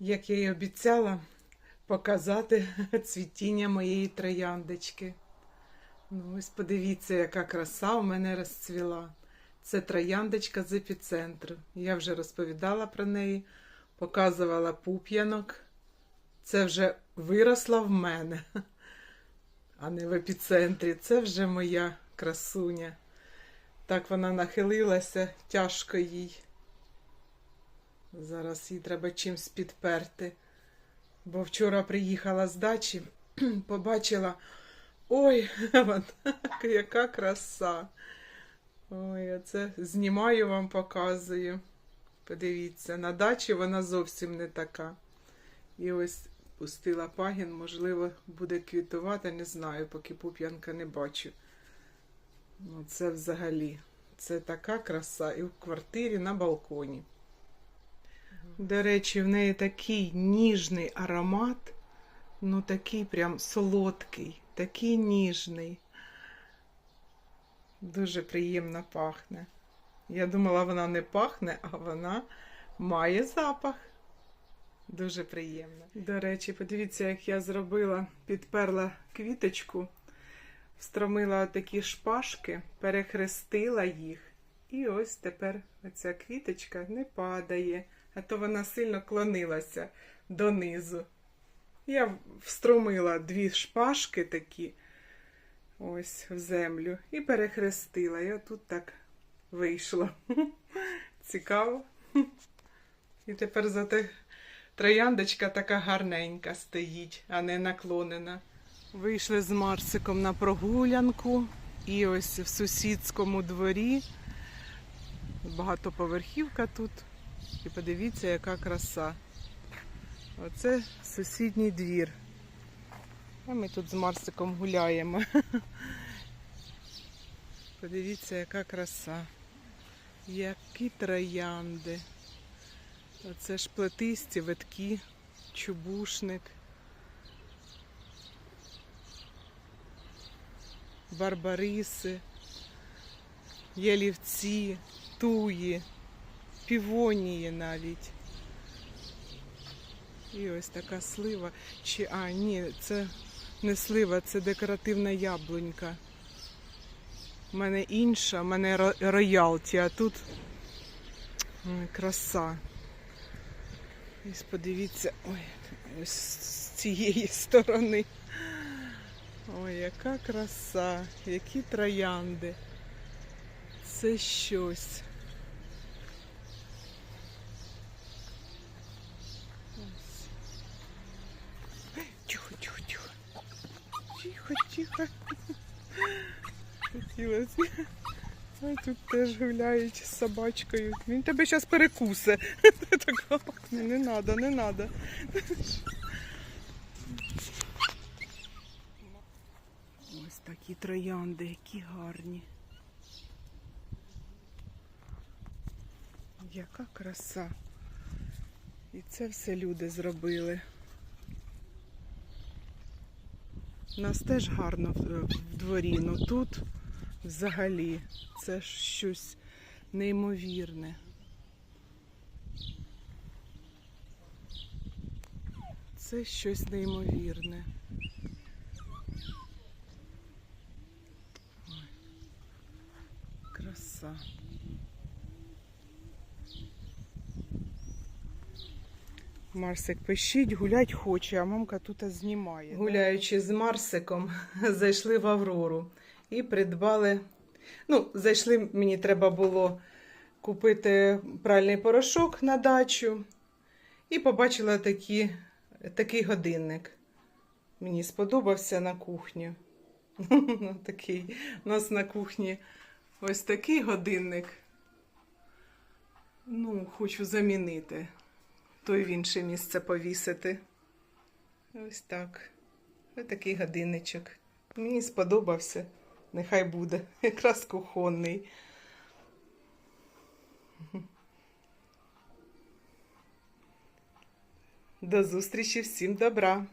як я й обіцяла, показати цвітіння моєї трояндочки. Ну, ось подивіться, яка краса у мене розцвіла. Це трояндочка з епіцентру. Я вже розповідала про неї, показувала пуп'янок. Це вже виросла в мене, а не в епіцентрі. Це вже моя красуня. Так вона нахилилася, тяжко їй. Зараз їй треба чимсь підперти. Бо вчора приїхала з дачі, побачила. Ой, вона, яка краса. Ой, це знімаю вам, показую. Подивіться, на дачі вона зовсім не така. І ось пустила пагін, можливо, буде квітувати, не знаю, поки пуп'янка не бачу. Ну, це взагалі. Це така краса. І в квартирі на балконі. До речі, в неї такий ніжний аромат, ну такий прям солодкий, такий ніжний. Дуже приємно пахне. Я думала, вона не пахне, а вона має запах. Дуже приємно. До речі, подивіться, як я зробила, підперла квіточку, встромила такі шпажки, перехрестила їх. І ось тепер оця квіточка не падає, а то вона сильно клонилася донизу. Я встромила дві шпажки такі ось в землю і перехрестила. І отут так вийшло. Цікаво. І тепер зате трояндочка така гарненька стоїть, а не наклонена. Вийшли з Марсиком на прогулянку, і ось в сусідському дворі багатоповерхівка тут. І подивіться, яка краса. Оце сусідній двір. А ми тут з Марсиком гуляємо. Подивіться, яка краса. Які троянди. Оце ж плетисті, ветки, чубушник. Барбариси, ялівці, туї, півонії навіть. І ось така слива. Чи, а, ні, це не слива, це декоративна яблунька. У мене інша, у мене роялті, а тут краса. Ось подивіться, ой, ось з цієї сторони. Ой, яка краса, які троянди. Це щось. Тихо. Хотілося. Ой, тут теж гуляють з собачкою. Він тебе зараз перекусе. Ти така, не треба, не треба. Ось такі троянди, які гарні. Яка краса. І це все люди зробили. Нас теж гарно в в дворі, але тут взагалі це ж щось неймовірне. Це щось неймовірне. Ой, краса. Марсик пищить, гулять хоче, а мамка тут знімає. Гуляючи з Марсиком, зайшли в Аврору і придбали. Ну, зайшли, мені треба було купити пральний порошок на дачу. І побачила такі, такий годинник. Мені сподобався на кухню. Такий. У нас на кухні ось такий годинник. Ну, хочу замінити. Той в інше місце повісити. Ось так. Ось такий годинничок. Мені сподобався. Нехай буде. Якраз кухонний. До зустрічі, всім добра!